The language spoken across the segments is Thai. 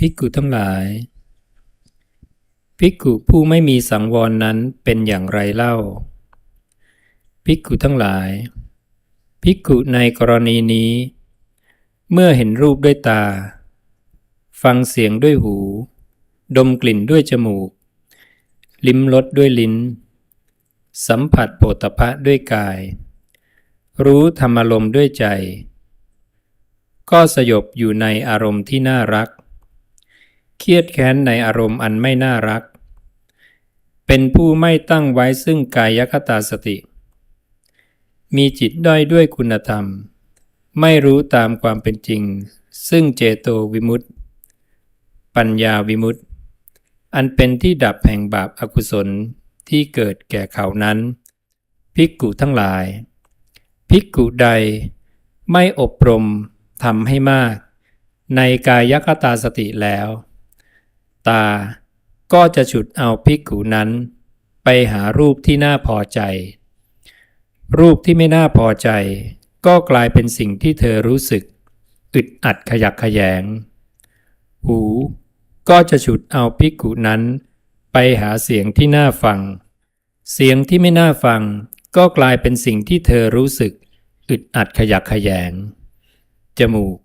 ภิกขุทั้งหลาย ภิกขุผู้ไม่มีสังวรนั้นเป็นอย่างไรเล่า ภิกขุทั้งหลาย ภิกขุในกรณีนี้ เมื่อเห็นรูปด้วยตา ฟังเสียงด้วยหู ดมกลิ่นด้วยจมูก ลิ้มรสด้วยลิ้น สัมผัสโผฏฐะด้วยกาย รู้ธรรมารมณ์ด้วยใจ ก็สยบอยู่ในอารมณ์ที่น่ารัก เครียดแค้นในอารมณ์อันไม่น่ารัก เป็นผู้ไม่ตั้งไว้ซึ่งกายคตาสติ มีจิตด้อยด้วยคุณธรรม ไม่รู้ตามความเป็นจริง ซึ่งเจโตวิมุตติปัญญาวิมุตติ อันเป็นที่ดับแห่งบาปอากุศลที่เกิดแก่เขานั้นภิกขุทั้งหลาย ภิกขุใด ไม่อบรมทำให้มาก ในกายคตาสติแล้ว ตา ก็จะฉุดเอาภิกขุนั้น ไปหารูปที่น่าพอใจ รูปที่ไม่น่าพอใจ ก็กลายเป็นสิ่งที่เธอรู้สึก อึดอัดขยักขยง หู ก็จะฉุดเอาภิกขุนั้น ไปหาเสียงที่น่าฟัง เสียงที่ไม่น่าฟัง ก็กลายเป็นสิ่งที่เธอรู้สึก อึดอัดขยักขยง จมูก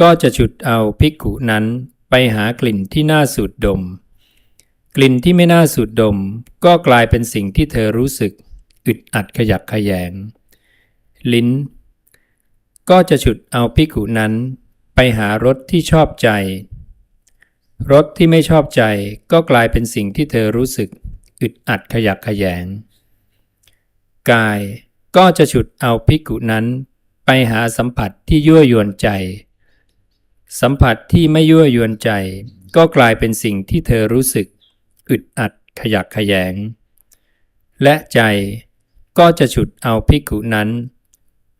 ก็จะฉุดเอาภิกขุนั้น ไปหากลิ่นที่น่าสูดดม กลิ่นที่ไม่น่าสูดดม ก็กลายเป็นสิ่งที่เธอรู้สึกอึดอัดขยักขยง ลิ้น ก็จะฉุดเอาภิกุนั้น ไปหารสที่ชอบใจ รสที่ไม่ชอบใจก็กลายเป็นสิ่งที่เธอรู้สึกอึดอัดขยักขยง กายก็จะฉุดเอาภิกุนั้น ไปหาสัมผัสที่ยั่วยวนใจ สัมผัสที่ไม่ยั่วยวนใจ ก็กลายเป็นสิ่งที่เธอรู้สึก อึดอัดขยักขยงและใจก็จะฉุดเอาภิกุนั้น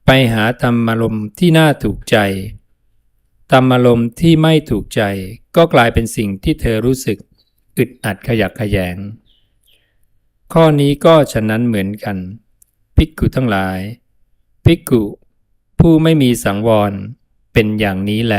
ไปหาธรรมารมที่น่าถูกใจธรรมารมที่ไม่ถูกใจ ก็กลายเป็นสิ่งที่เธอรู้สึก อึดอัดขยักขยงข้อนี้ก็ฉะนั้นเหมือนกันภิกุทั้งหลายภิกุผู้ไม่มีสังวรเป็นอย่างนี้แล